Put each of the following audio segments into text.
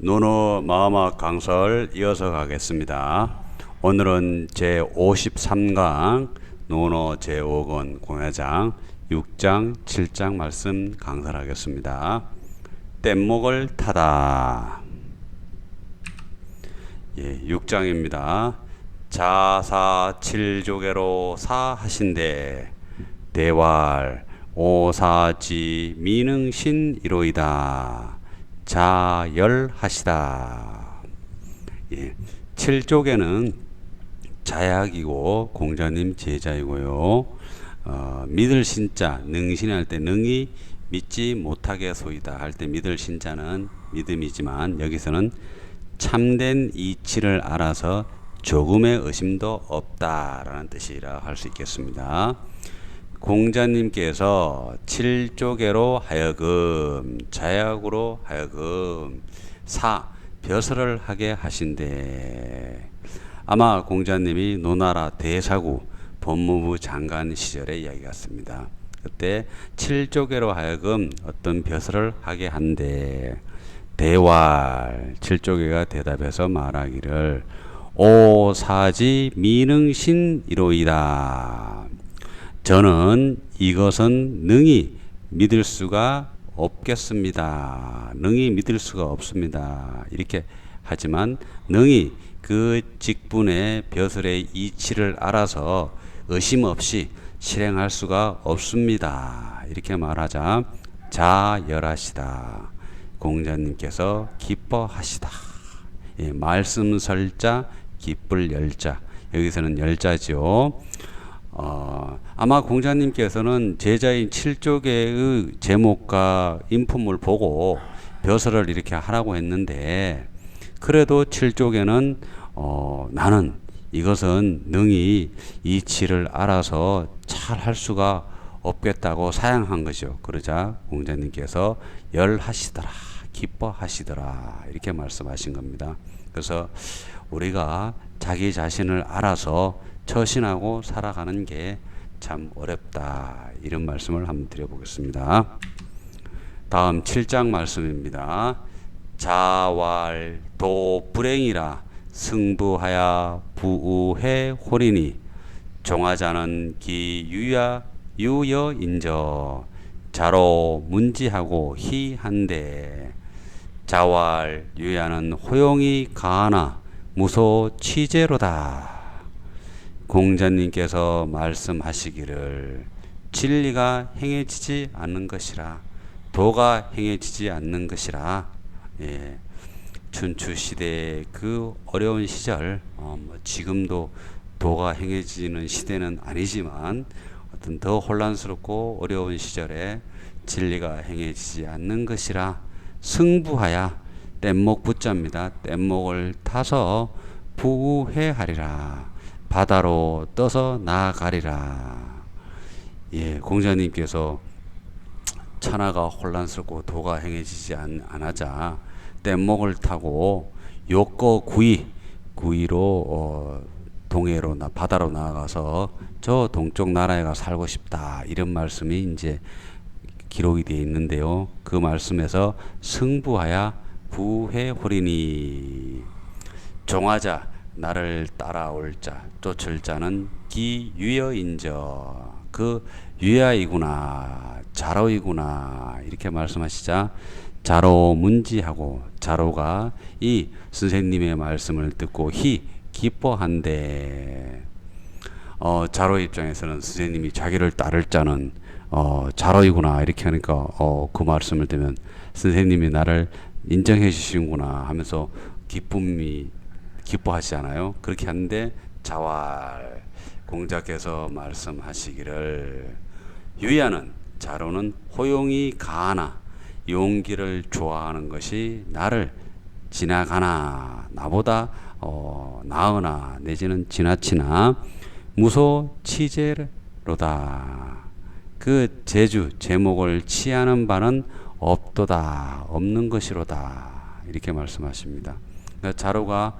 노노 마마 강설 이어서 가겠습니다. 오늘은 제 53강 노노 제 5권 공야장 6장 7장 말씀 강설하겠습니다. 뗏목을 타다. 예, 6장입니다. 자사 칠조개로 사하신대 대활 오사지 미능신 이로이다 자열하시다 예, 칠조개는 자약이고 공자님 제자이고요 어, 믿을 신자 능신할 때 능이 믿지 못하게 소이다 할 때 믿을 신자는 믿음이지만 여기서는 참된 이치를 알아서 조금의 의심도 없다라는 뜻이라 할 수 있겠습니다. 공자님께서 칠조개로 하여금 자약으로 하여금 사 벼슬을 하게 하신대 아마 공자님이 노나라 대사구 법무부 장관 시절의 이야기 같습니다. 그때 칠조개로 하여금 어떤 벼슬을 하게 한대 대활 칠조개가 대답해서 말하기를 오사지 미능신 이로이다. 저는 이것은 능히 믿을 수가 없겠습니다. 능히 믿을 수가 없습니다. 이렇게 하지만 능히 그 직분의 벼슬의 이치를 알아서 의심 없이 실행할 수가 없습니다. 이렇게 말하자 자열하시다. 공자님께서 기뻐하시다. 예, 말씀 설자 기쁠 열자 여기서는 열자죠. 어, 아마 공자님께서는 제자인 칠조개의 제목과 인품을 보고 벼슬을 이렇게 하라고 했는데 그래도 칠조개는 어, 나는 이것은 능히 이치를 알아서 잘 할 수가 없겠다고 사양한 거죠. 그러자 공자님께서 열하시더라, 기뻐하시더라 이렇게 말씀하신 겁니다. 그래서 우리가 자기 자신을 알아서 처신하고 살아가는 게 참 어렵다. 이런 말씀을 한번 드려보겠습니다. 다음 7장 말씀입니다. 자왈도 불행이라 승부하야 부우해 홀이니 종하자는 기유야 유여인저 자로 문지하고 희한데 자왈 유야는 호용이 가하나 무소 취재로다. 공자님께서 말씀하시기를 진리가 행해지지 않는 것이라 도가 행해지지 않는 것이라 예. 춘추 시대의 그 어려운 시절 어, 뭐 지금도 도가 행해지는 시대는 아니지만 어떤 더 혼란스럽고 어려운 시절에 진리가 행해지지 않는 것이라 승부하야 뗏목 붙잡니다. 뗏목을 타서 부해하리라. 바다로 떠서 나아가리라. 예, 공자님께서 천하가 혼란스럽고 도가 행해지지 않, 않아자 뗏목을 타고 욕거 구이 구이로 어, 동해로 나 바다로 나아가서 저 동쪽 나라에 가 살고 싶다 이런 말씀이 이제 기록이 되어 있는데요. 그 말씀에서 승부하야 부해홀이니 종하자 나를 따라올 자 쫓을 자는 기유여인저. 그 유야이구나 자로이구나. 이렇게 말씀하시자 자로 문지하고 자로가 이 선생님의 말씀을 듣고 희 기뻐한데 어, 자로 입장에서는 선생님이 자기를 따를 자는 어, 자로이구나. 이렇게 하니까 어, 그 말씀을 들으면 선생님이 나를 인정해 주시는구나 하면서 기쁨이 기뻐하시잖아요. 그렇게 하는데 자활 공자께서 말씀하시기를 유야는 자로는 호용이 가하나 용기를 좋아하는 것이 나를 지나가나 나보다 어, 나으나 내지는 지나치나 무소 치제로다. 그 제주 제목을 취하는 바는 없도다 없는 것이로다 이렇게 말씀하십니다. 그러니까 자로가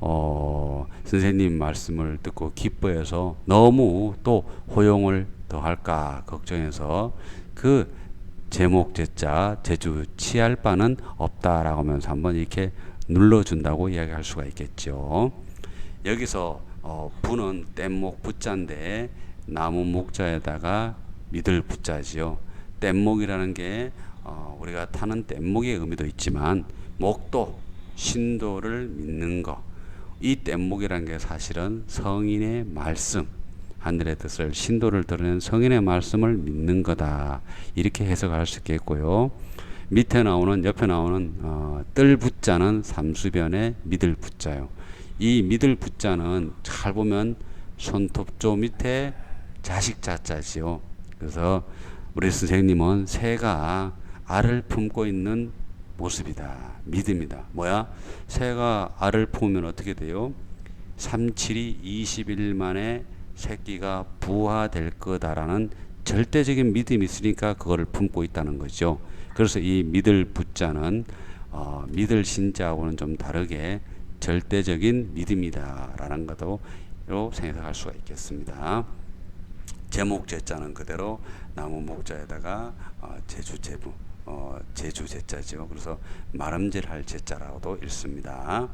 어, 선생님 말씀을 듣고 기뻐해서 너무 또 호용을 더할까 걱정해서 그 제목 제자 제주 취할 바는 없다라고 하면서 한번 이렇게 눌러준다고 이야기할 수가 있겠죠. 여기서 어, 부는 뗏목 부자인데 나무 목자에다가 믿을 부자지요. 뗏목이라는 게 어, 우리가 타는 뗏목의 의미도 있지만 목도 신도를 믿는 거. 이 뗏목이라는 게 사실은 성인의 말씀, 하늘의 뜻을 신도를 드러낸 성인의 말씀을 믿는 거다. 이렇게 해석할 수 있겠고요. 밑에 나오는 옆에 나오는 어, 뜰 붙자는 삼수변의 믿을 붙자요. 이 믿을 붙자는 잘 보면 손톱조 밑에 자식 자자지요. 그래서 우리 선생님은 새가 알을 품고 있는 모습이다. 믿음이다. 뭐야? 새가 알을 품으면 어떻게 돼요? 37이 20일 만에 새끼가 부화될 거다라는 절대적인 믿음이 있으니까 그거를 품고 있다는 거죠. 그래서 이 믿을 붙자는 어, 믿을 신자하고는 좀 다르게 절대적인 믿음이다라는 것도 생각할 수가 있겠습니다. 제목 제자는 그대로 나무 목자에다가 어, 제주 제부 어, 제주 제자죠. 그래서 마름질할 제자라고도 읽습니다.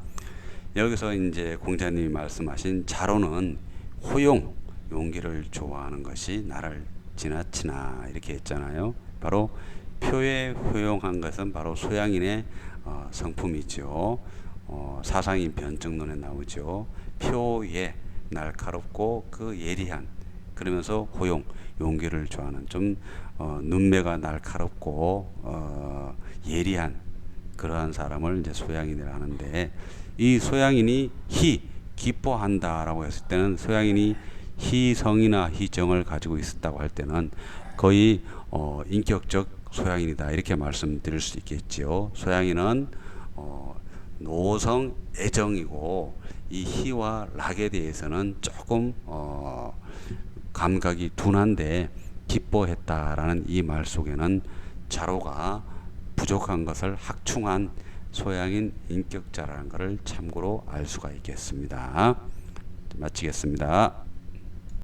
여기서 이제 공자님이 말씀하신 자로는 호용 용기를 좋아하는 것이 나를 지나치나 이렇게 했잖아요. 바로 표에 효용한 것은 바로 소양인의 어, 성품이죠. 어, 사상인 변증론에 나오죠. 표에 날카롭고 그 예리한 그러면서 호용 용기를 좋아하는 좀 어, 눈매가 날카롭고 어, 예리한 그러한 사람을 이제 소양인이라 하는데 이 소양인이 희 기뻐한다라고 했을 때는 소양인이 희성이나 희정을 가지고 있었다고 할 때는 거의 어, 인격적 소양인이다 이렇게 말씀드릴 수 있겠지요. 소양인은 어, 노성 애정이고 이 희와 락에 대해서는 조금 어, 감각이 둔한데 기뻐했다라는 이 말 속에는 자로가 부족한 것을 확충한 소양인 인격자라는 것을 참고로 알 수가 있겠습니다. 마치겠습니다.